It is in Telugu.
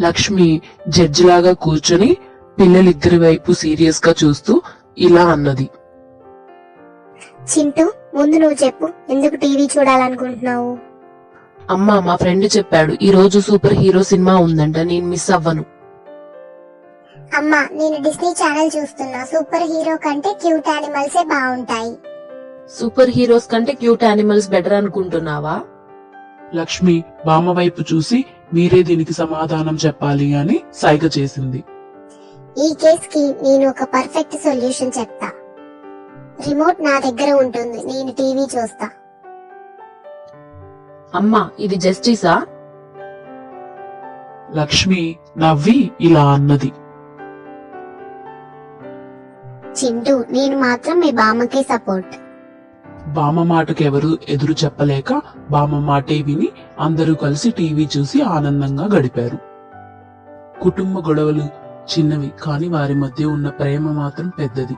లక్ష్మి జడ్జిలాగా కూర్చొని పిల్లలిద్దరి వైపు సీరియస్గా చూస్తూ ఇలా అన్నది. చింటూ ముందు నువ్వు చెప్పు ఎందుకు టీవీ చూడాలనుకుంటున్నావు? అమ్మా మా ఫ్రెండ్ చెప్పాడు ఈ రోజు సూపర్ హీరో సినిమా ఉందంట నేను మిస్ అవ్వను. అమ్మా నేను డిస్నీ ఛానల్ చూస్తున్నా సూపర్ హీరో కంటే క్యూట్ యానిమల్సే బాగుంటాయి. సూపర్ హీరోస్ కంటే క్యూట్ యానిమల్స్ బెటర్ అనుకుంటున్నావా? లక్ష్మి బామ్మ వైపు చూసి మీరే దీనికి సమాధానం చెప్పాలి అని సైగ చేసింది. ఈ కేస్కి నేను ఒక పర్ఫెక్ట్ సొల్యూషన్ చెప్తా. రిమోట్ నా దగ్గర ఉంటుంది. నేను టీవీ చూస్తా. అమ్మా ఇది జస్టిసా లక్ష్మి నవ్వి ఇలా అన్నది. చింటూ నేను మాత్రం మీ బామ్మకి సపోర్ట్ బామ్మ మాటకు ఎవరు ఎదురు చెప్పలేక బామ్మ మాటే విని అందరూ కలిసి టీవీ చూసి ఆనందంగా గడిపారు. కుటుంబ గొడవలు చిన్నవి కాని వారి మధ్య ఉన్న ప్రేమ మాత్రం పెద్దది.